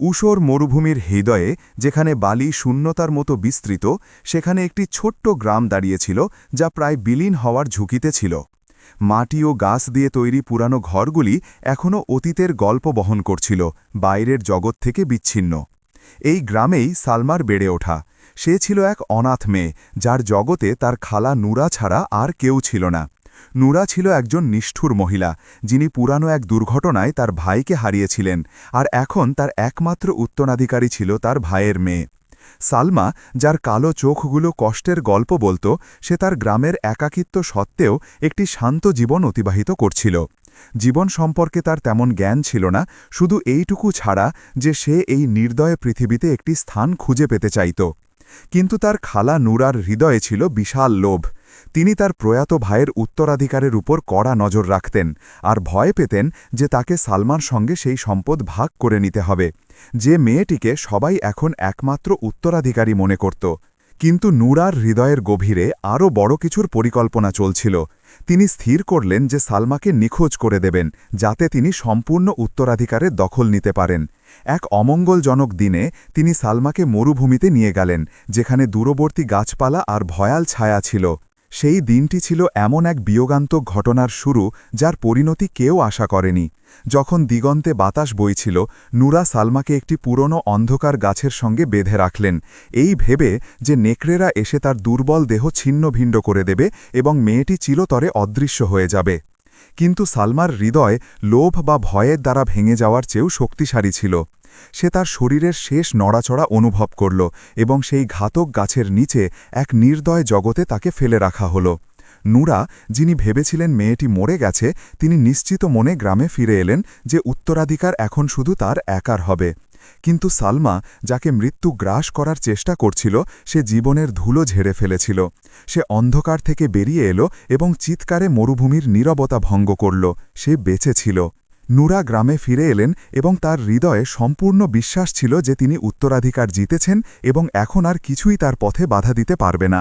উষর মরুভূমির হৃদয়ে, যেখানে বালি শূন্যতার মতো বিস্তৃত, সেখানে একটি ছোট্ট গ্রাম দাঁড়িয়েছিল, যা প্রায় বিলীন হওয়ার ঝুঁকিতে ছিল। মাটি ও গাছ দিয়ে তৈরি পুরানো ঘরগুলি এখনও অতীতের গল্প বহন করছিল, বাইরের জগৎ থেকে বিচ্ছিন্ন। এই গ্রামেই সালমার বেড়ে ওঠা। সে ছিল এক অনাথ মেয়ে, যার জগতে তার খালা নুরা ছাড়া আর কেউ ছিল না। নুরা ছিল একজন নিষ্ঠুর মহিলা, যিনি পুরানো এক দুর্ঘটনায় তার ভাইকে হারিয়েছিলেন, আর এখন তার একমাত্র উত্তরাধিকারী ছিল তার ভাইয়ের মেয়ে। সালমা, যার কালো চোখগুলো কষ্টের গল্প বলত, সে তার গ্রামের একাকিত্ব সত্ত্বেও একটি শান্ত জীবন অতিবাহিত করছিল। জীবন সম্পর্কে তার তেমন জ্ঞান ছিল না, শুধু এইটুকু ছাড়া যে সে এই নির্দয় পৃথিবীতে একটি স্থান খুঁজে পেতে চাইত। কিন্তু তার খালা নুরার হৃদয়ে ছিল বিশাল লোভ। তিনি তার প্রয়াত ভাইয়ের উত্তরাধিকারের উপর কড়া নজর রাখতেন আর ভয় পেতেন যে তাকে সালমার সঙ্গে সেই সম্পদ ভাগ করে নিতে হবে। যে মেয়েটিকে সবাই এখন একমাত্র উত্তরাধিকারী মনে করত। কিন্তু নুরার হৃদয়ের গভীরে আরও বড় কিছুর পরিকল্পনা চলছিল। তিনি স্থির করলেন যে সালমাকে নিখোঁজ করে দেবেন, যাতে তিনি সম্পূর্ণ উত্তরাধিকারের দখল নিতে পারেন। এক অমঙ্গলজনক দিনে তিনি সালমাকে মরুভূমিতে নিয়ে গেলেন, যেখানে দূরবর্তী গাছপালা আর ভয়াল ছায়া ছিল। সেই দিনটি ছিল এমন এক বিয়োগান্তক ঘটনার শুরু যার পরিণতি কেউ আশা করেনি। যখন দিগন্তে বাতাস বইছিল, নুরা সালমাকে একটি পুরনো অন্ধকার গাছের সঙ্গে বেঁধে রাখলেন। এই ভেবে যে নেকড়েরা এসে তার দুর্বল দেহ ছিন্নভিণ্ড করে দেবে এবং মেয়েটি চিরতরে অদৃশ্য হয়ে যাবে। কিন্তু সালমার হৃদয় লোভ বা ভয়ের দ্বারা ভেঙে যাওয়ার চেয়েও শক্তিশালী ছিল। সে তার শরীরের শেষ নড়াচড়া অনুভব করল এবং সেই ঘাতক গাছের নিচে এক নির্দয় জগতে তাকে ফেলে রাখা হল। নুরা, যিনি ভেবেছিলেন মেয়েটি মরে গেছে, তিনি নিশ্চিত মনে গ্রামে ফিরে এলেন যে উত্তরাধিকার এখন শুধু তার একার হবে। কিন্তু সালমা, যাকে মৃত্যু গ্রাস করার চেষ্টা করছিল, সে জীবনের ধুলো ঝেড়ে ফেলেছিল। সে অন্ধকার থেকে বেরিয়ে এলো এবং চিৎকারে মরুভূমির নীরবতা ভঙ্গ করল। সে বেঁচে ছিল। নুরা গ্রামে ফিরে এলেন এবং তার হৃদয়ে সম্পূর্ণ বিশ্বাস ছিল যে তিনি উত্তরাধিকার জিতেছেন এবং এখন আর কিছুই তার পথে বাধা দিতে পারবে না।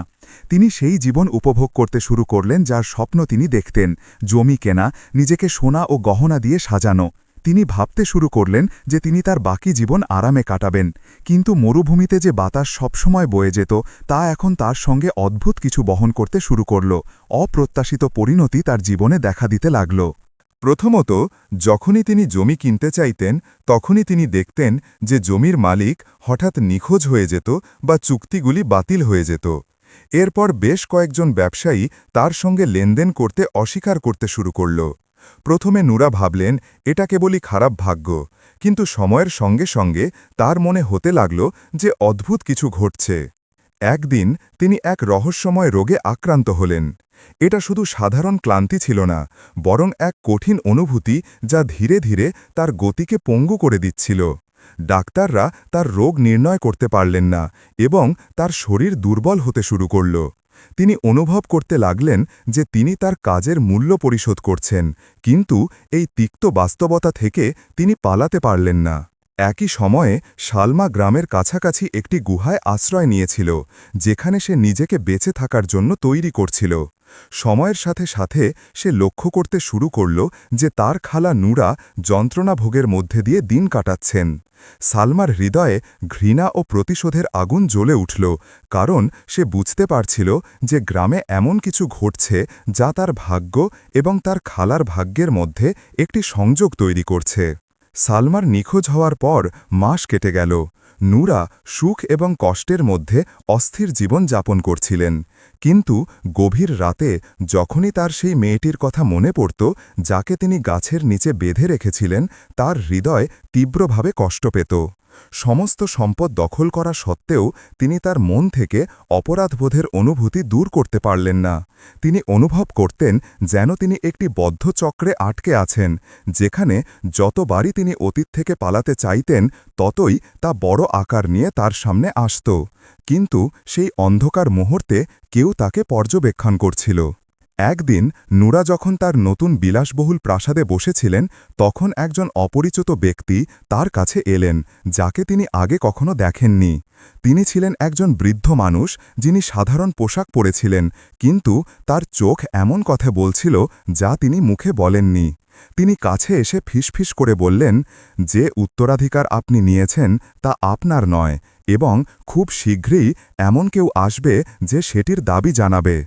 তিনি সেই জীবন উপভোগ করতে শুরু করলেন যার স্বপ্ন তিনি দেখতেন, জমি কেনা, নিজেকে সোনা ও গহনা দিয়ে সাজানো। তিনি ভাবতে শুরু করলেন যে তিনি তার বাকি জীবন আরামে কাটাবেন, কিন্তু মরুভূমিতে যে বাতাস সবসময় বয়ে যেত, তা এখন তার সঙ্গে অদ্ভুত কিছু বহন করতে শুরু করল। অপ্রত্যাশিত পরিণতি তার জীবনে দেখা দিতে লাগল। প্রথমত, যখনই তিনি জমি কিনতে চাইতেন, তখনই তিনি দেখতেন যে জমির মালিক হঠাৎ নিখোঁজ হয়ে যেত বা চুক্তিগুলি বাতিল হয়ে যেত। এরপর বেশ কয়েকজন ব্যবসায়ী তার সঙ্গে লেনদেন করতে অস্বীকার করতে শুরু করল। প্রথমে নুরা ভাবলেন, এটা কেবলই খারাপ ভাগ্য। কিন্তু সময়ের সঙ্গে সঙ্গে তার মনে হতে লাগল যে অদ্ভুত কিছু ঘটছে। একদিন তিনি এক রহস্যময় রোগে আক্রান্ত হলেন। এটা শুধু সাধারণ ক্লান্তি ছিল না, বরং এক কঠিন অনুভূতি যা ধীরে ধীরে তার গতিকে পঙ্গু করে দিচ্ছিল। ডাক্তাররা তার রোগ নির্ণয় করতে পারলেন না এবং তার শরীর দুর্বল হতে শুরু করল। তিনি অনুভব করতে লাগলেন যে তিনি তার কাজের মূল্য পরিশোধ করছেন, কিন্তু এই তিক্ত বাস্তবতা থেকে তিনি পালাতে পারলেন না। একই সময়ে শালমা গ্রামের কাছাকাছি একটি গুহায় আশ্রয় নিয়েছিল, যেখানে সে নিজেকে বেঁচে থাকার জন্য তৈরি করছিল। সময়ের সাথে সাথে সে লক্ষ্য করতে শুরু করল যে তার খালা নুরা যন্ত্রণাভোগের মধ্যে দিয়ে দিন কাটাচ্ছেন। সালমার হৃদয়ে ঘৃণা ও প্রতিশোধের আগুন জ্বলে উঠল, কারণ সে বুঝতে পারছিল যে গ্রামে এমন কিছু ঘটছে যা তার ভাগ্য এবং তার খালার ভাগ্যের মধ্যে একটি সংযোগ তৈরি করছে। সালমার নিখোঁজ হওয়ার পর মাস কেটে গেল। নুরা সুখ এবং কষ্টের মধ্যে অস্থির জীবন যাপন করছিলেন। কিন্তু গভীর রাতে যখনই তার সেই মেয়েটির কথা মনে পড়ত, যাকে তিনি গাছের নিচে বেঁধে রেখেছিলেন, তার হৃদয় তীব্রভাবে কষ্ট পেত। সমস্ত সম্পদ দখল করা সত্ত্বেও তিনি তার মন থেকে অপরাধবোধের অনুভূতি দূর করতে পারলেন না। তিনি অনুভব করতেন যেন তিনি একটি বদ্ধ চক্রে আটকে আছেন, যেখানে যতবারই তিনি অতীত থেকে পালাতে চাইতেন, ততই তা বড় আকার নিয়ে তার সামনে আসত। কিন্তু সেই অন্ধকার মুহূর্তে কেউ তাকে পর্যবেক্ষণ করছিল। একদিন নুরা যখন তার নতুন বিলাসবহুল প্রাসাদে বসেছিলেন, তখন একজন অপরিচিত ব্যক্তি তার কাছে এলেন, যাকে তিনি আগে কখনো দেখেননি। তিনি ছিলেন একজন বৃদ্ধ মানুষ, যিনি সাধারণ পোশাক পরেছিলেন, কিন্তু তার চোখ এমন কথা বলছিল যা তিনি মুখে বলেননি। তিনি কাছে এসে ফিসফিস করে বললেন, যে উত্তরাধিকার আপনি নিয়েছেন তা আপনার নয়, এবং খুব শীঘ্রই এমন কেউ আসবে যে সেটির দাবি জানাবে।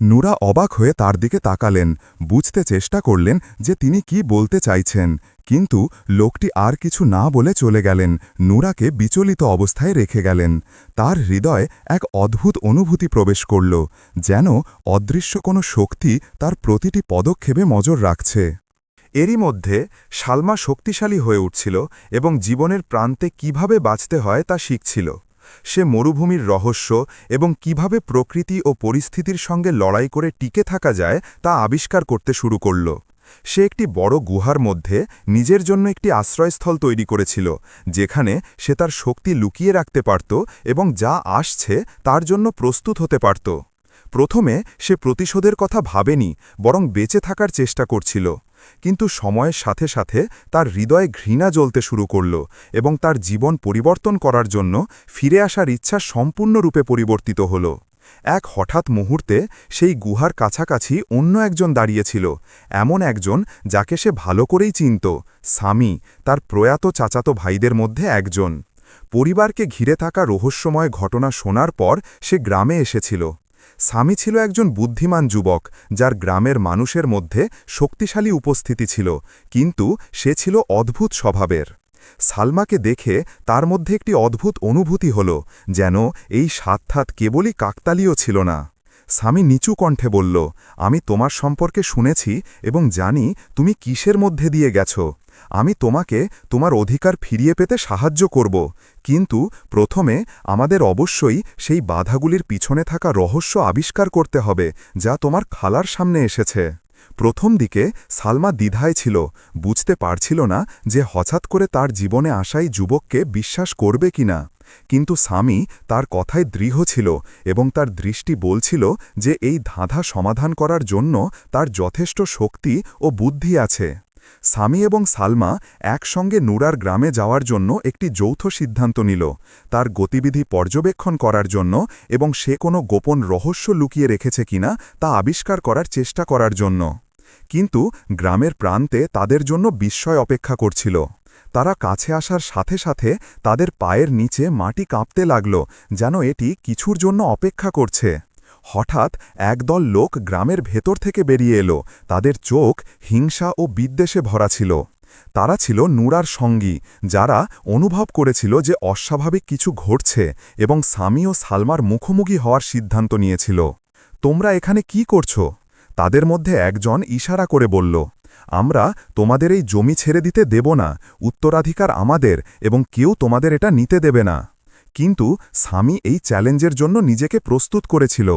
নুরা অবাক হয়ে তার দিকে তাকালেন, বুঝতে চেষ্টা করলেন যে তিনি কি বলতে চাইছেন। কিন্তু লোকটি আর কিছু না বলে চলে গেলেন, নুরাকে বিচলিত অবস্থায় রেখে গেলেন। তার হৃদয় এক অদ্ভুত অনুভূতি প্রবেশ করল, যেন অদৃশ্য কোনো শক্তি তার প্রতিটি পদক্ষেপে নজর রাখছে। এরই মধ্যে সালমা শক্তিশালী হয়ে উঠছিল এবং জীবনের প্রান্তে কীভাবে বাঁচতে হয় তা শিখছিল। সে মরুভূমির রহস্য এবং কীভাবে প্রকৃতি ও পরিস্থিতির সঙ্গে লড়াই করে টিকে থাকা যায় তা আবিষ্কার করতে শুরু করল। সে একটি বড় গুহার মধ্যে নিজের জন্য একটি আশ্রয়স্থল তৈরি করেছিল, যেখানে সে তার শক্তি লুকিয়ে রাখতে পারত এবং যা আসছে তার জন্য প্রস্তুত হতে পারত। প্রথমে সে প্রতিশোধের কথা ভাবেনি, বরং বেঁচে থাকার চেষ্টা করছিল। কিন্তু সময়ের সাথে সাথে তার হৃদয়ে ঘৃণা জ্বলতে শুরু করল এবং তার জীবন পরিবর্তন করার জন্য ফিরে আসার ইচ্ছা সম্পূর্ণরূপে পরিবর্তিত হল। এক হঠাৎ মুহূর্তে সেই গুহার কাছাকাছি অন্য একজন দাঁড়িয়েছিল, এমন একজন যাকে সে ভালো করেই চিনত, স্বামী, তার প্রয়াত চাচাতো ভাইদের মধ্যে একজন। পরিবারকে ঘিরে থাকা রহস্যময় ঘটনা শোনার পর সে গ্রামে এসেছিল। স্বামী ছিল একজন বুদ্ধিমান যুবক, যার গ্রামের মানুষের মধ্যে শক্তিশালী উপস্থিতি ছিল, কিন্তু সে ছিল অদ্ভুত স্বভাবের। সালমাকে দেখে তার মধ্যে একটি অদ্ভুত অনুভূতি হল, যেন এই সাক্ষাৎ কেবলই কাকতালীয় ছিল না। স্বামী নিচু কণ্ঠে বলল, আমি তোমার সম্পর্কে শুনেছি এবং জানি তুমি কিসের মধ্যে দিয়ে গেছো। আমি তোমাকে তোমার অধিকার ফিরিয়ে পেতে সাহায্য করব। কিন্তু প্রথমে আমাদের অবশ্যই সেই বাধাগুলির পিছনে থাকা রহস্য আবিষ্কার করতে হবে, যা তোমার খালার সামনে এসেছে। প্রথম দিকে সালমা দ্বিধায় ছিল, বুঝতে পারছিল না যে হঠাৎ করে তার জীবনে আসাই যুবককে বিশ্বাস করবে কিনা। কিন্তু স্বামী তার কথায় দৃঢ় ছিল এবং তার দৃষ্টি বলছিল যে এই ধাঁধা সমাধান করার জন্য তার যথেষ্ট শক্তি ও বুদ্ধি আছে। সামি এবং সালমা একসঙ্গে নুরার গ্রামে যাওয়ার জন্য একটি যৌথ সিদ্ধান্ত নিল। তার গতিবিধি পর্যবেক্ষণ করার জন্য এবং সে কোনো গোপন রহস্য লুকিয়ে রেখেছে কিনা তা আবিষ্কার করার চেষ্টা করার জন্য। কিন্তু গ্রামের প্রান্তে তাদের জন্য বিস্ময় অপেক্ষা করছিল। তারা কাছে আসার সাথে সাথে তাদের পায়ের নিচে মাটি কাঁপতে লাগল, যেন এটি কিছুর জন্য অপেক্ষা করছে। হঠাৎ একদল লোক গ্রামের ভেতর থেকে বেরিয়ে এলো। তাদের চোখ হিংসা ও বিদ্বেষে ভরা ছিল। তারা ছিল নুরার সঙ্গী, যারা অনুভব করেছিল যে অস্বাভাবিক কিছু ঘটছে এবং স্বামী ও সালমার মুখোমুখি হওয়ার সিদ্ধান্ত নিয়েছিল। তোমরা এখানে কি করছ? তাদের মধ্যে একজন ইশারা করে বলল, আমরা তোমাদের এই জমি ছেড়ে দিতে দেব না, উত্তরাধিকার আমাদের এবং কেউ তোমাদের এটা নিতে দেবে না। কিন্তু স্বামী এই চ্যালেঞ্জের জন্য নিজেকে প্রস্তুত করেছিল।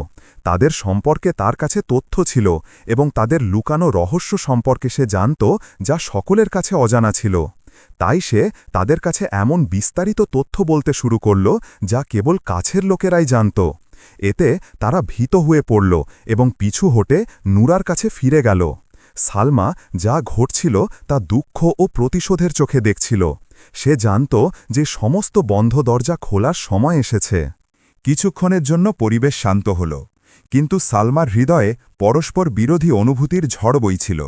তাদের সম্পর্কে তার কাছে তথ্য ছিল এবং তাদের লুকানো রহস্য সম্পর্কে সে জানত যা সকলের কাছে অজানা ছিল। তাই সে তাদের কাছে এমন বিস্তারিত তথ্য বলতে শুরু করল যা কেবল কাছের লোকেরাই জানত। এতে তারা ভীত হয়ে পড়ল এবং পিছু হটে নুরার কাছে ফিরে গেল। সালমা যা ঘটছিল তা দুঃখ ও প্রতিশোধের চোখে দেখছিল। সে জানত যে সমস্ত বন্ধ দরজা খোলার সময় এসেছে। কিছুক্ষণের জন্য পরিবেশ শান্ত হল। কিন্তু সালমার হৃদয়ে পরস্পর বিরোধী অনুভূতির ঝড় বইছিল।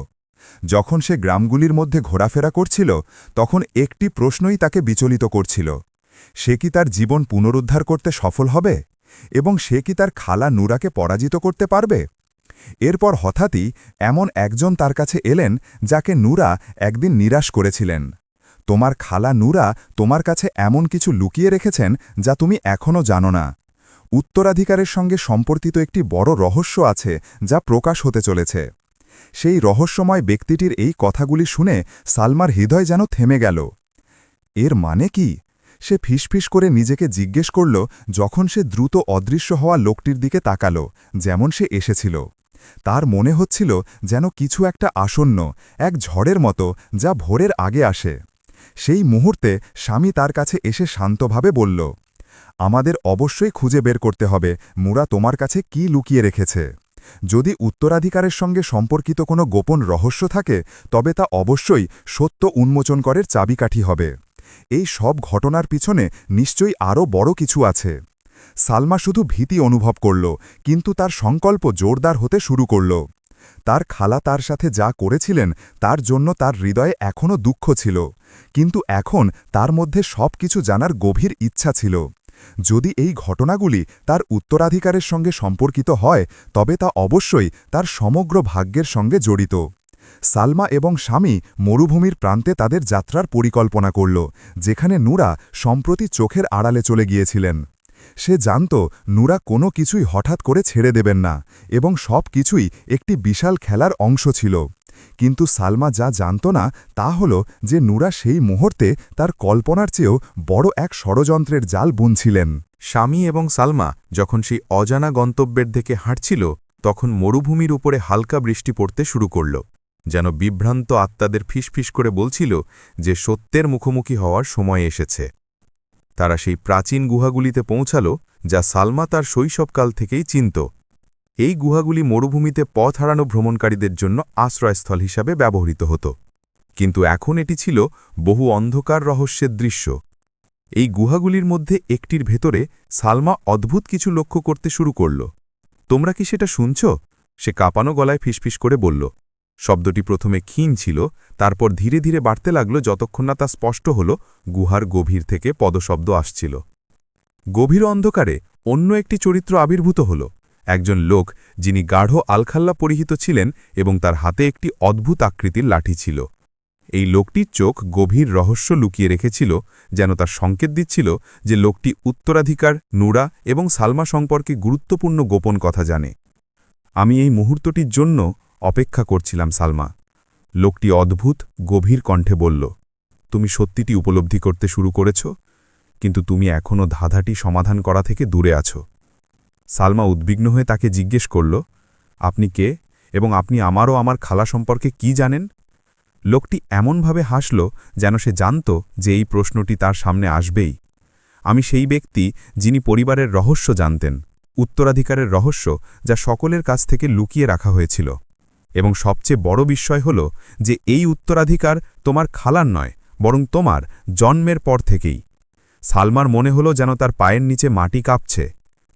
যখন সে গ্রামগুলির মধ্যে ঘোরাফেরা করছিল, তখন একটি প্রশ্নই তাকে বিচলিত করছিল। সে কি তার জীবন পুনরুদ্ধার করতে সফল হবে? এবং সে কি তার খালা নুরাকে পরাজিত করতে পারবে? এরপর হঠাৎই এমন একজন তার কাছে এলেন, যাকে নুরা একদিন নিরাশ করেছিলেন। তোমার খালা নুরা তোমার কাছে এমন কিছু লুকিয়ে রেখেছেন, যা তুমি এখনও জানো না। উত্তরাধিকারের সঙ্গে সম্পর্কিত একটি বড় রহস্য আছে যা প্রকাশ হতে চলেছে। সেই রহস্যময় ব্যক্তিটির এই কথাগুলি শুনে সালমার হৃদয় যেন থেমে গেল। এর মানে কি? সে ফিসফিস করে নিজেকে জিজ্ঞেস করল যখন সে দ্রুত অদৃশ্য হওয়া লোকটির দিকে তাকাল, যেমন সে এসেছিল। তার মনে হচ্ছিল যেন কিছু একটা আসন্ন, এক ঝড়ের মতো, যা ভোরের আগে আসে। সেই মুহূর্তে স্বামী তার কাছে এসে শান্তভাবে বলল আমাদের অবশ্যই খুঁজে বের করতে হবে। মুরা তোমার কাছে কি লুকিয়ে রেখেছে? যদি উত্তরাধিকারের সঙ্গে সম্পর্কিত কোনো গোপন রহস্য থাকে, তবে তা অবশ্যই সত্য উন্মোচন করের চাবিকাঠি হবে। এই সব ঘটনার পিছনে নিশ্চয়ই আরও বড় কিছু আছে। সালমা শুধু ভীতি অনুভব করল, কিন্তু তার সংকল্প জোরদার হতে শুরু করল। তার খালা তার সাথে যা করেছিলেন, তার জন্য তার হৃদয়ে এখনও দুঃখ ছিল, কিন্তু এখন তার মধ্যে সব কিছু জানার গভীর ইচ্ছা ছিল। যদি এই ঘটনাগুলি তার উত্তরাধিকারের সঙ্গে সম্পর্কিত হয়, তবে তা অবশ্যই তার সমগ্র ভাগ্যের সঙ্গে জড়িত। সালমা এবং স্বামী মরুভূমির প্রান্তে তাদের যাত্রার পরিকল্পনা করল, যেখানে নুরা সম্প্রতি চোখের আড়ালে চলে গিয়েছিলেন। সে জানত নুরা কোনো কিছুই হঠাৎ করে ছেড়ে দেবেন না এবং সব কিছুই একটি বিশাল খেলার অংশ ছিল। কিন্তু সালমা যা জানত না তা হল যে নুরা সেই মুহূর্তে তার কল্পনার চেয়েও বড় এক ষড়যন্ত্রের জাল বুনছিলেন। স্বামী এবং সালমা যখন সেই অজানা গন্তব্যের দিকে হাঁটছিল, তখন মরুভূমির উপরে হালকা বৃষ্টি পড়তে শুরু করল, যেন বিভ্রান্ত আত্মাদের ফিসফিস করে বলছিল যে সত্যের মুখোমুখি হওয়ার সময় এসেছে। তারা সেই প্রাচীন গুহাগুলিতে পৌঁছাল, যা সালমা তার শৈশবকাল থেকেই চিনত। এই গুহাগুলি মরুভূমিতে পথ হারানো ভ্রমণকারীদের জন্য আশ্রয়স্থল হিসাবে ব্যবহৃত হতো। কিন্তু এখন এটি ছিল বহু অন্ধকার রহস্যের দৃশ্য। এই গুহাগুলির মধ্যে একটির ভেতরে সালমা অদ্ভুত কিছু লক্ষ্য করতে শুরু করল। তোমরা কি সেটা শুনছ? সে কাঁপানো গলায় ফিসফিস করে বলল। শব্দটি প্রথমে ক্ষীণ ছিল, তারপর ধীরে ধীরে বাড়তে লাগল যতক্ষণ না তা স্পষ্ট হল, গুহার গভীর থেকে পদশব্দ আসছিল। গভীর অন্ধকারে অন্য একটি চরিত্র আবির্ভূত হল। একজন লোক যিনি গাঢ় আলখাল্লা পরিহিত ছিলেন এবং তার হাতে একটি অদ্ভুত আকৃতির লাঠি ছিল। এই লোকটির চোখ গভীর রহস্য লুকিয়ে রেখেছিল, যেন তার সংকেত দিচ্ছিল যে লোকটি উত্তরাধিকার, নুরা এবং সালমা সম্পর্কে গুরুত্বপূর্ণ গোপন কথা জানে। আমি এই মুহূর্তটির জন্য অপেক্ষা করছিলাম সালমা। লোকটি অদ্ভুত, গভীর কণ্ঠে বলল, তুমি সত্যিটি উপলব্ধি করতে শুরু করেছ, কিন্তু তুমি এখনও ধাঁধাটি সমাধান করা থেকে দূরে আছো। সালমা উদ্বিগ্ন হয়ে তাকে জিজ্ঞেস করল, আপনি কে এবং আপনি আমারও আমার খালা সম্পর্কে কি জানেন? লোকটি এমনভাবে হাসল যেন সে জানত যে এই প্রশ্নটি তার সামনে আসবেই। আমি সেই ব্যক্তি যিনি পরিবারের রহস্য জানতেন, উত্তরাধিকারের রহস্য যা সকলের কাছ থেকে লুকিয়ে রাখা হয়েছিল। এবং সবচেয়ে বড় বিস্ময় হল যে এই উত্তরাধিকার তোমার খালার নয়, বরং তোমার জন্মের পর থেকেই। সালমার মনে হলো যেন তার পায়ের নিচে মাটি কাঁপছে।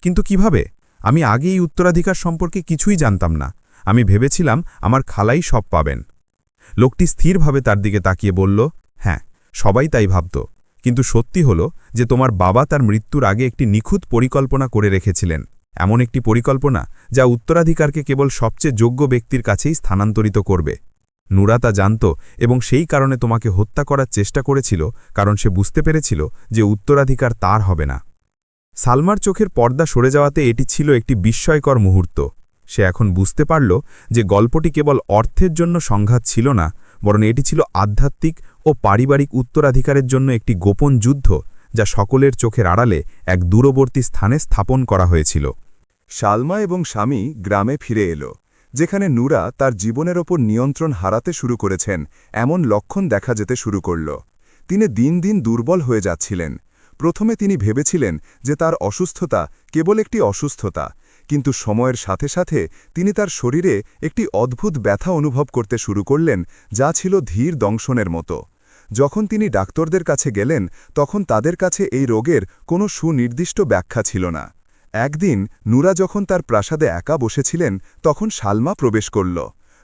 কিন্তু কীভাবে? আমি আগে এই উত্তরাধিকার সম্পর্কে কিছুই জানতাম না। আমি ভেবেছিলাম আমার খালাই সব পাবেন। লোকটি স্থিরভাবে তার দিকে তাকিয়ে বলল হ্যাঁ সবাই তাই ভাবত। কিন্তু সত্যি হল যে তোমার বাবা তার মৃত্যুর আগে একটি নিখুঁত পরিকল্পনা করে রেখেছিলেন। এমন একটি পরিকল্পনা যা উত্তরাধিকারকে কেবল সবচেয়ে যোগ্য ব্যক্তির কাছেই স্থানান্তরিত করবে। নুরা তা জানত এবং সেই কারণে তোমাকে হত্যা করার চেষ্টা করেছিল, কারণ সে বুঝতে পেরেছিল যে উত্তরাধিকার তার হবে না। সালমার চোখের পর্দা সরে যাওয়াতে এটি ছিল একটি বিস্ময়কর মুহূর্ত। সে এখন বুঝতে পারল যে গল্পটি কেবল অর্থের জন্য সংঘাত ছিল না, বরং এটি ছিল আধ্যাত্মিক ও পারিবারিক উত্তরাধিকারের জন্য একটি গোপন যুদ্ধ যা সকলের চোখের আড়ালে এক দূরবর্তী স্থানে স্থাপন করা হয়েছিল। শালমা এবং স্বামী গ্রামে ফিরে এলো, যেখানে নূরা তার জীবনের ওপর নিয়ন্ত্রণ হারাতে শুরু করেছেন, এমন লক্ষণ দেখা যেতে শুরু করল। তিনি দিন দিন দুর্বল হয়ে যাচ্ছিলেন। প্রথমে তিনি ভেবেছিলেন যে তার অসুস্থতা কেবল একটি অসুস্থতা, কিন্তু সময়ের সাথে সাথে তিনি তার শরীরে একটি অদ্ভুত ব্যথা অনুভব করতে শুরু করলেন, যা ছিল ধীর দংশনের মতো। যখন তিনি ডাক্তারদের কাছে গেলেন, তখন তাদের কাছে এই রোগের কোনো সুনির্দিষ্ট ব্যাখ্যা ছিল না। একদিন নূরা যখন তার প্রাসাদে একা বসেছিলেন, তখন শালমা প্রবেশ করল।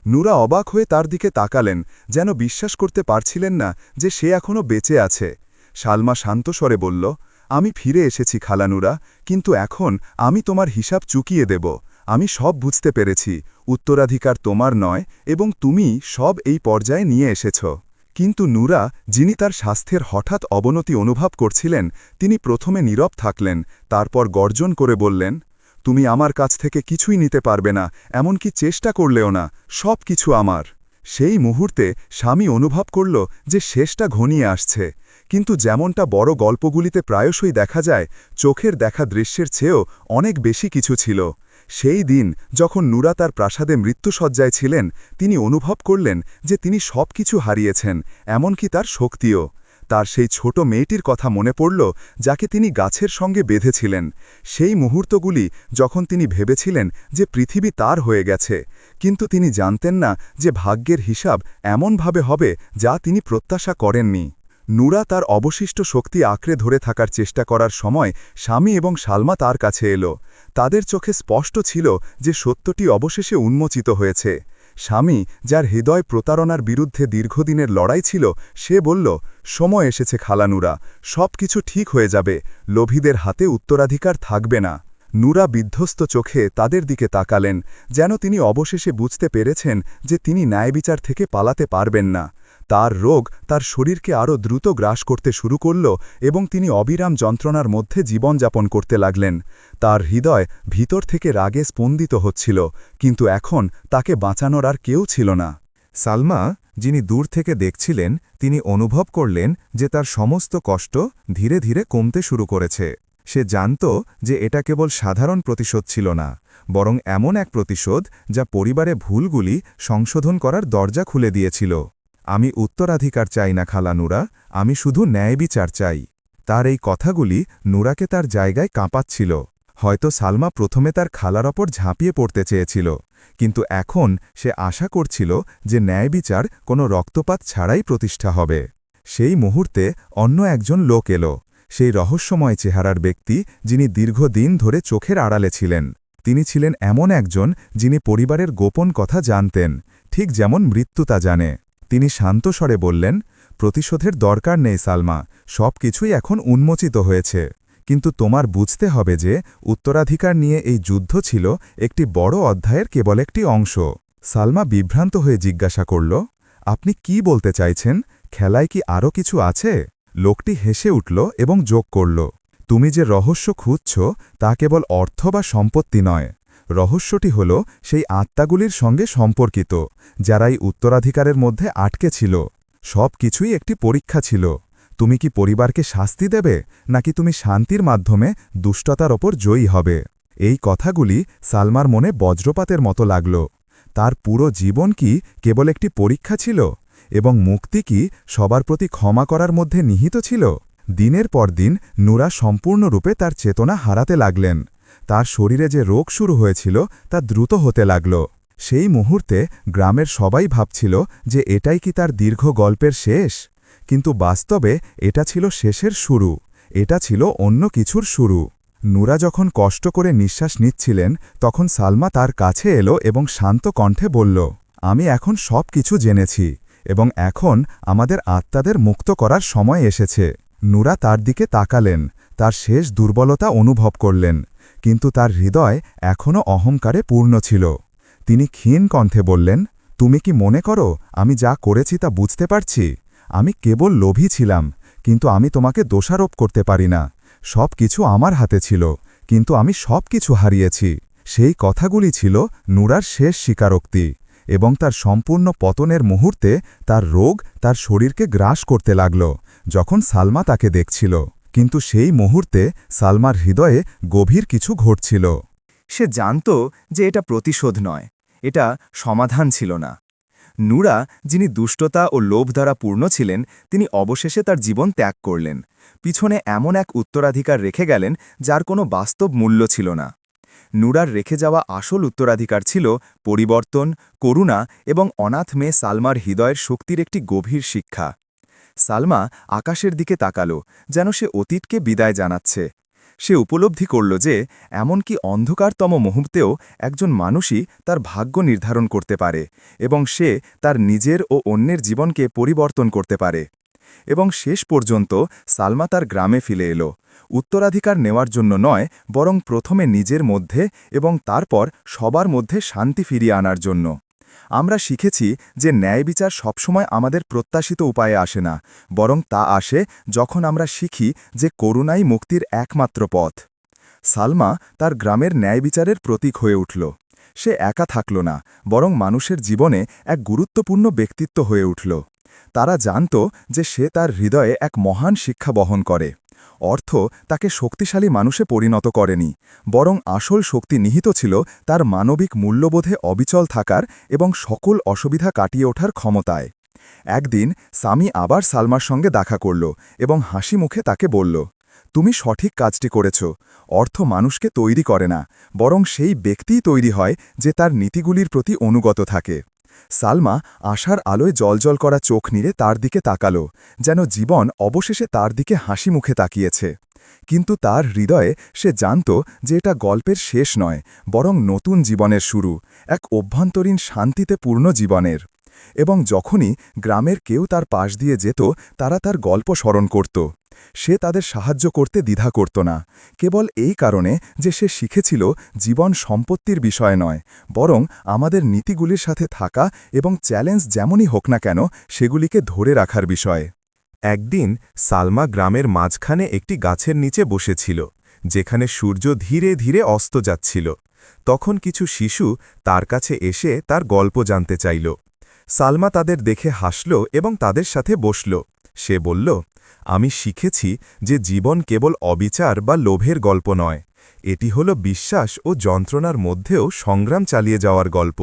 নূরা অবাক হয়ে তার দিকে তাকালেন, যেন বিশ্বাস করতে পারছিলেন না যে সে এখনও বেঁচে আছে। শালমা শান্ত স্বরে বলল, আমি ফিরে এসেছি খালানুরা কিন্তু এখন আমি তোমার হিসাব চুকিয়ে দেব। আমি সব বুঝতে পেরেছি, উত্তরাধিকার তোমার নয় এবং তুমি সব এই পর্যায়ে নিয়ে এসেছ। কিন্তু নূরা, যিনি তার স্বাস্থ্যের হঠাৎ অবনতি অনুভব করছিলেন, তিনি প্রথমে নীরব থাকলেন, তারপর গর্জন করে বললেন, তুমি আমার কাছ থেকে কিছুই নিতে পারবে না, এমনকি চেষ্টা করলেও না সব কিছু আমার। সেই মুহূর্তে স্বামী অনুভব করল যে শেষটা ঘনিয়ে আসছে। কিন্তু যেমনটা বড় গল্পগুলিতে প্রায়শই দেখা যায়, চোখের দেখা দৃশ্যের চেয়েও অনেক বেশি কিছু ছিল। সেই দিন, যখন নুরা তার প্রাসাদে মৃত্যুসজ্জায় ছিলেন, তিনি অনুভব করলেন যে তিনি সব কিছু হারিয়েছেন, এমনকি তার শক্তিও। তার সেই ছোট মেয়েটির কথা মনে পড়ল, যাকে তিনি গাছের সঙ্গে বেঁধেছিলেন। সেই মুহূর্তগুলি যখন তিনি ভেবেছিলেন যে পৃথিবী তার হয়ে গেছে, কিন্তু তিনি জানতেন না যে ভাগ্যের হিসাব এমনভাবে হবে যা তিনি প্রত্যাশা করেননি। নুরা তার অবশিষ্ট শক্তি আঁকড়ে ধরে থাকার চেষ্টা করার সময় স্বামী এবং সালমা তার কাছে এলো। তাদের চোখে স্পষ্ট ছিল যে সত্যটি অবশেষে উন্মোচিত হয়েছে। স্বামী, যার হৃদয় প্রতারণার বিরুদ্ধে দীর্ঘদিনের লড়াই ছিল, সে বলল, সময় এসেছে খালানুরা সব কিছু ঠিক হয়ে যাবে, লোভীদের হাতে উত্তরাধিকার থাকবে না। নুরা বিধ্বস্ত চোখে তাদের দিকে তাকালেন, যেন তিনি অবশেষে বুঝতে পেরেছেন যে তিনি ন্যায়বিচার থেকে পালাতে পারবেন না। তার রোগ তার শরীরকে আরও দ্রুত গ্রাস করতে শুরু করল এবং তিনি অবিরাম যন্ত্রণার মধ্যে জীবনযাপন করতে লাগলেন। তার হৃদয় ভিতর থেকে রাগে স্পন্দিত হচ্ছিল, কিন্তু এখন তাকে বাঁচানোর আর কেউ ছিল না। সালমা, যিনি দূর থেকে দেখছিলেন, তিনি অনুভব করলেন যে তার সমস্ত কষ্ট ধীরে ধীরে কমতে শুরু করেছে। সে জানত যে এটা কেবল সাধারণ প্রতিশোধ ছিল না, বরং এমন এক প্রতিশোধ যা পরিবারে ভুলগুলি সংশোধন করার দরজা খুলে দিয়েছিল। আমি উত্তরাধিকার চাই না খালা নুরা, আমি শুধু ন্যায় বিচার চাই। তার এই কথাগুলি নুরাকে তার জায়গায় কাঁপাচ্ছিল। হয়তো সালমা প্রথমে তার খালার ওপর ঝাঁপিয়ে পড়তে চেয়েছিল, কিন্তু এখন সে আশা করছিল যে ন্যায় বিচার কোনো রক্তপাত ছাড়াই প্রতিষ্ঠা হবে। সেই মুহূর্তে অন্য একজন লোক এলো, সেই রহস্যময় চেহারার ব্যক্তি যিনি দীর্ঘদিন ধরে চোখের আড়ালে ছিলেন। তিনি ছিলেন এমন একজন যিনি পরিবারের গোপন কথা জানতেন, ঠিক যেমন মৃত্যু তা জানে। তিনি শান্ত স্বরে বললেন, প্রতিশোধের দরকার নেই সালমা সব কিছুই এখন উন্মোচিত হয়েছে। কিন্তু তোমার বুঝতে হবে যে, উত্তরাধিকার নিয়ে এই যুদ্ধ ছিল একটি বড় অধ্যায়ের কেবল একটি অংশ। সালমা বিভ্রান্ত হয়ে জিজ্ঞাসা করল, আপনি কি বলতে চাইছেন? খেলায় কি আরও কিছু আছে? লোকটি হেসে উঠল এবং যোগ করল, তুমি যে রহস্য খুঁজছ তা কেবল অর্থ বা সম্পত্তি নয়। রহস্যটি হল সেই আত্মাগুলির সঙ্গে সম্পর্কিত যারা এই উত্তরাধিকারের মধ্যে আটকে ছিল। সব কিছুই একটি পরীক্ষা ছিল। তুমি কি পরিবারকে শাস্তি দেবে, নাকি তুমি শান্তির মাধ্যমে দুষ্টতার ওপর জয়ী হবে? এই কথাগুলি সালমার মনে বজ্রপাতের মতো লাগল। তার পুরো জীবন কি কেবল একটি পরীক্ষা ছিল, এবং মুক্তি কি সবার প্রতি ক্ষমা করার মধ্যে নিহিত ছিল? দিনের পর দিন নুরা সম্পূর্ণরূপে তার চেতনা হারাতে লাগলেন। তার শরীরে যে রোগ শুরু হয়েছিল তা দ্রুত হতে লাগল। সেই মুহূর্তে গ্রামের সবাই ভাবছিল যে এটাই কি তার দীর্ঘ গল্পের শেষ? কিন্তু বাস্তবে এটা ছিল শেষের শুরু, এটা ছিল অন্য কিছুর শুরু। নুরা যখন কষ্ট করে নিঃশ্বাস নিচ্ছিলেন, তখন সালমা তার কাছে এলো এবং শান্ত কণ্ঠে বলল, আমি এখন সব কিছু জেনেছি এবং এখন আমাদের আত্মাদের মুক্ত করার সময় এসেছে। নুরা তার দিকে তাকালেন, তার শেষ দুর্বলতা অনুভব করলেন। কিন্তু তার হৃদয় এখনও অহংকারে পূর্ণ ছিল। তিনি ক্ষীণ কণ্ঠে বললেন, তুমি কি মনে করো, আমি যা করেছি তা বুঝতে পারছি? আমি কেবল লোভী ছিলাম, কিন্তু আমি তোমাকে দোষারোপ করতে পারি না। সব কিছু আমার হাতে ছিল, কিন্তু আমি সব কিছু হারিয়েছি। সেই কথাগুলি ছিল নুরার শেষ স্বীকারোক্তি এবং তার সম্পূর্ণ পতনের মুহূর্তে তার রোগ তার শরীরকে গ্রাস করতে লাগল, যখন সালমা তাকে দেখছিল। কিন্তু সেই মুহূর্তে সালমার হৃদয়ে গভীর কিছু ঘটছিল। সে জানত যে এটা প্রতিশোধ নয়, এটা সমাধান ছিল না। নুরা, যিনি দুষ্টতা ও লোভ দ্বারা পূর্ণ ছিলেন, তিনি অবশেষে তার জীবন ত্যাগ করলেন। পিছনে এমন এক উত্তরাধিকার রেখে গেলেন যার কোনো বাস্তব মূল্য ছিল না। নুরার রেখে যাওয়া আসল উত্তরাধিকার ছিল পরিবর্তন, করুণা এবং অনাথ মেয়ে সালমার হৃদয়ের শক্তির একটি গভীর শিক্ষা। সালমা আকাশের দিকে তাকালো, যেন সে অতীতকে বিদায় জানাচ্ছে। সে উপলব্ধি করল যে, এমনকি অন্ধকারতম মুহূর্তেও একজন মানুষই তার ভাগ্য নির্ধারণ করতে পারে এবং সে তার নিজের ও অন্যের জীবনকে পরিবর্তন করতে পারে। এবং শেষ পর্যন্ত সালমা তার গ্রামে ফিরে এলো। উত্তরাধিকার নেওয়ার জন্য নয়, বরং প্রথমে নিজের মধ্যে এবং তারপর সবার মধ্যে শান্তি ফিরিয়ে আনার জন্য। আমরা শিখেছি যে ন্যায় বিচার সবসময় আমাদের প্রত্যাশিত উপায়ে আসে না, বরং তা আসে যখন আমরা শিখি যে করুণাই মুক্তির একমাত্র পথ। সালমা তার গ্রামের ন্যায় বিচারের প্রতীক হয়ে উঠল। সে একা থাকল না, বরং মানুষের জীবনে এক গুরুত্বপূর্ণ ব্যক্তিত্ব হয়ে উঠল। তারা জানত যে সে তার হৃদয়ে এক মহান শিক্ষা বহন করে। অর্থ তাকে শক্তিশালী মানুষে পরিণত করেনি, বরং আসল শক্তি নিহিত ছিল তার মানবিক মূল্যবোধে অবিচল থাকার এবং সকল অসুবিধা কাটিয়ে ওঠার ক্ষমতায়। একদিন সামি আবার সালমার সঙ্গে দেখা করল এবং হাসি মুখে তাকে বলল, তুমি সঠিক কাজটি করেছ, অর্থ মানুষকে তৈরি করে না, বরং সেই ব্যক্তিই তৈরি হয় যে তার নীতিগুলির প্রতি অনুগত থাকে। সালমা আশার আলোয় জলজল করা চোখ নিয়ে তার দিকে তাকালো, যেন জীবন অবশেষে তার দিকে হাসি মুখে তাকিয়েছে। কিন্তু তার হৃদয়ে সে জানত যে এটা গল্পের শেষ নয়, বরং নতুন জীবনের শুরু, এক অভ্যন্তরীণ শান্তিতে পূর্ণ জীবনের। এবং যখনই গ্রামের কেউ তার পাশ দিয়ে যেত, তারা তার গল্প স্মরণ করত। সে তাদের সাহায্য করতে দ্বিধা করত না। কেবল এই কারণে যে সে শিখেছিল জীবন সম্পত্তির বিষয় নয়, বরং আমাদের নীতিগুলির সাথে থাকা এবং চ্যালেঞ্জ যেমনই হোক না কেন, সেগুলিকে ধরে রাখার বিষয়। একদিন সালমা গ্রামের মাঝখানে একটি গাছের নিচে বসেছিল, যেখানে সূর্য ধীরে ধীরে অস্ত যাচ্ছিল। তখন কিছু শিশু তার কাছে এসে তার গল্প জানতে চাইল। সালমা তাদের দেখে হাসল এবং তাদের সাথে বসল। সে বলল, আমি শিখেছি যে জীবন কেবল অবিচার বা লোভের গল্প নয়। এটি হল বিশ্বাস ও যন্ত্রণার মধ্যেও সংগ্রাম চালিয়ে যাওয়ার গল্প।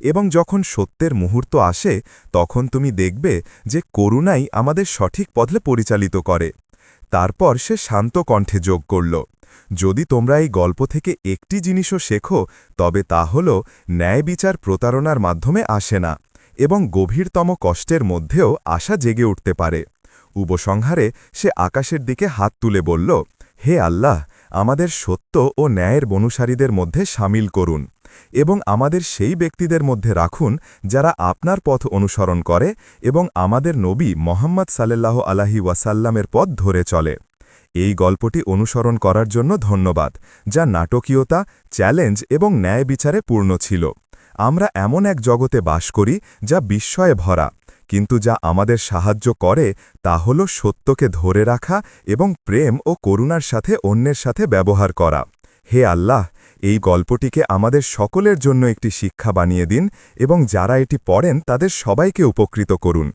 এবং যখন সত্যের মুহূর্ত আসে, তখন তুমি দেখবে যে করুণাই আমাদের সঠিক পথে পরিচালিত করে। তারপর সে শান্ত কণ্ঠে যোগ করল, যদি তোমরা এই গল্প থেকে একটি জিনিসও শেখো, তবে তা হল ন্যায় বিচার প্রতারণার মাধ্যমে আসে না। এবং গভীরতম কষ্টের মধ্যেও আশা জেগে উঠতে পারে। উপসংহারে সে আকাশের দিকে হাত তুলে বলল, হে আল্লাহ, আমাদের সত্য ও ন্যায়ের বনুসারীদের মধ্যে সামিল করুন এবং আমাদের সেই ব্যক্তিদের মধ্যে রাখুন যারা আপনার পথ অনুসরণ করে এবং আমাদের নবী মোহাম্মদ সাল্লাল্লাহু আলাহি ওয়াসাল্লামের পথ ধরে চলে। এই গল্পটি অনুসরণ করার জন্য ধন্যবাদ, যা নাটকীয়তা, চ্যালেঞ্জ এবং ন্যায় বিচারে পূর্ণ ছিল। আমরা এমন এক জগতে বাস করি যা বিস্ময়ে ভরা, কিন্তু যা আমাদের সাহায্য করে তা হল সত্যকে ধরে রাখা এবং প্রেম ও করুণার সাথে অন্যের সাথে ব্যবহার করা। হে আল্লাহ, এই গল্পটিকে আমাদের সকলের জন্য একটি শিক্ষা বানিয়ে দিন এবং যারা এটি পড়েন তাদের সবাইকে উপকৃত করুন।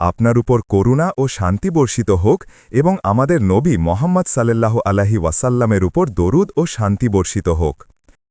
আপনার উপর করুণা ও শান্তি বর্ষিত হোক এবং আমাদের নবী মোহাম্মদ সাল্লাল্লাহু আলাহি ওয়াসাল্লামের উপর দরুদ ও শান্তি বর্ষিত হোক।